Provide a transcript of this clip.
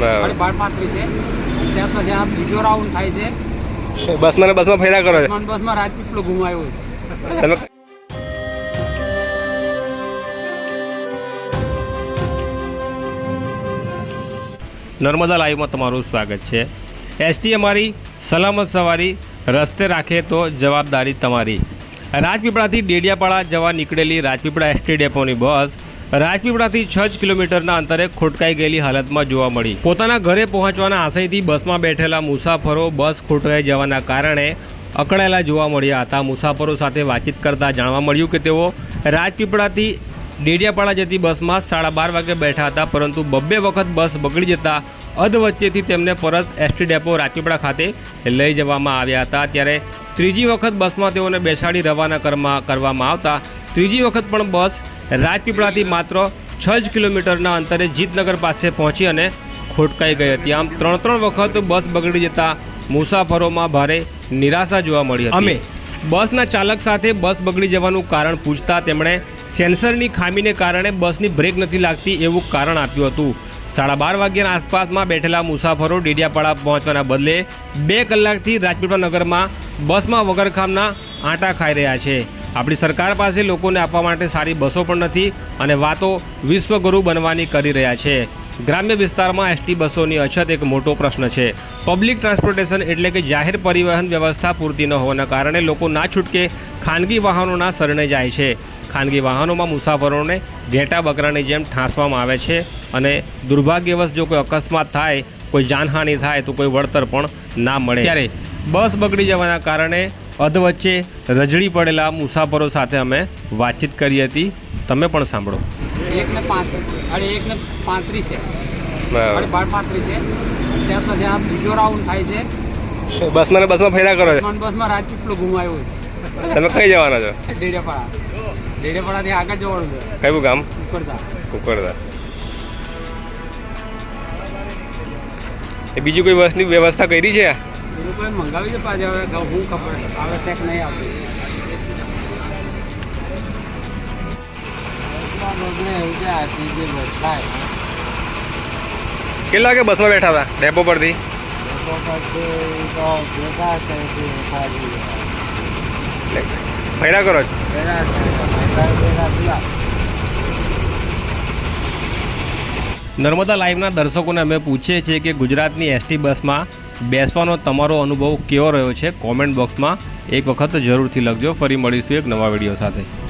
બરાબર. સાડી બાર છે. ત્યાર પછી આ બીજો રાઉન્ડ થાય છે. બસમાં બસમાં ફેરા કરો છો? બસમાં રાજપીપળો ઘુમાયો તમે નર્મદા લાઈવમાં તમારું સ્વાગત છે. એસટી અમારી સલામત સવારી રસ્તે રાખે તો જવાબદારી તમારી. રાજપીપળાથી ડેડિયાપાડા જવા નીકળેલી રાજપીપળા એસટી ડેપોની બસ રાજપીપળાથી છ જ કિલોમીટરના અંતરે ખોટકાઈ ગયેલી હાલતમાં જોવા મળી. પોતાના ઘરે પહોંચવાના આશયથી બસમાં બેઠેલા મુસાફરો બસ ખોટકાઈ જવાના કારણે અકળાયેલા જોવા મળ્યા હતા. મુસાફરો સાથે વાતચીત કરતા જાણવા મળ્યું કે તેઓ રાજપીપળાથી ડેડિયાપાડા જતી બસમાં સાડા બાર વાગે બેઠા હતા, પરંતુ બબ્બે વખત બસ બગડી જતા અધવચ્ચેથી તેમને પરત એસટી ડેપો રાજપીપળા ખાતે લઈ જવામાં આવ્યા હતા. ત્યારે ત્રીજી વખત બસમાં તેઓને બેસાડી રવાના કરવા કરવામાં આવતા ત્રીજી વખત પણ બસ રાજપીપળાથી માત્ર છ જ કિલોમીટરના અંતરે જીતનગર પાસે પહોંચી અને ખોટકાઈ ગઈ હતી. આમ ત્રણ ત્રણ વખત બસ બગડી જતા મુસાફરોમાં ભારે નિરાશા જોવા મળી અમે બસના ચાલક સાથે બસ બગડી જવાનું કારણ પૂછતા તેમણે સેન્સરની ખામીને કારણે બસની બ્રેક નથી લાગતી એવું કારણ આપ્યું હતું. સાડા બાર વાગ્યાના આસપાસમાં બેઠેલા મુસાફરો ડેડિયાપાડા પહોંચવાના બદલે બે કલાકથી રાજપીપળા નગરમાં બસમાં વગરખામના આંટા ખાઈ રહ્યા છે. આપણી સરકાર પાસે લોકોને આપવા માટે સારી બસો પણ નથી અને વાતો વિશ્વગુરુ બનવાની કરી રહ્યા છે. ગ્રામ્ય વિસ્તારમાં એસટી બસોની અછત એક મોટો પ્રશ્ન છે. પબ્લિક ટ્રાન્સપોર્ટેશન એટલે કે જાહેર પરિવહન વ્યવસ્થા પૂરતી ન હોવાના કારણે લોકો ના છૂટકે ખાનગી વાહનોના શરણે જાય છે. ખાનગી વાહનોમાં મુસાફરોને ઘેટા બકરાની જેમ ઠાંસવામાં આવે છે અને દુર્ભાગ્યવશ જો કોઈ અકસ્માત થાય, કોઈ જાનહાનિ થાય તો કોઈ વળતર પણ ના મળે. ત્યારે બસ બગડી જવાના કારણે અધવચ્ચે રજડી પડેલા મુસાફરો સાથે અમે વાતચીત કરી હતી. તમે પણ સાંભળો. એક ને પાંચ અરે એક ને પાંત્રીસ બાર પાંત્રીસ ત્યાર પછી આ બીજો રાઉન્ડ થાય છે. બસમાં ને બસમાં ફેરા કરો છો? બસમાં રાજપીપળો ઘુમાયો તમે કઈ જવાના છો? ડેડિયાપાડા. ડેડિયાપાડાથી આગળ જવાનું છે. કયું ગામ? કુકરદા એ બીજી કોઈ બસની વ્યવસ્થા કરી છે લોકોએ મંગાવી છે પાછા હવે ઘઉં હું ખબર આવે છે કે નહીં આવે એવું છે આ ત્રીજી બસ થાય. કેટલા વાગે બસમાં બેઠા હતા? ડેપો પરથી? ફેરા કરો છો. નર્મદા લાઈવના દર્શકોને અમે પૂછીએ છીએ કે ગુજરાતની એસટી બસમાં બેસવાનો તમારો અનુભવ કેવો રહ્યો છે? કોમેન્ટ બોક્સમાં એક વખત જરૂરથી લખજો. ફરી મળીશું એક નવા વીડિયો સાથે.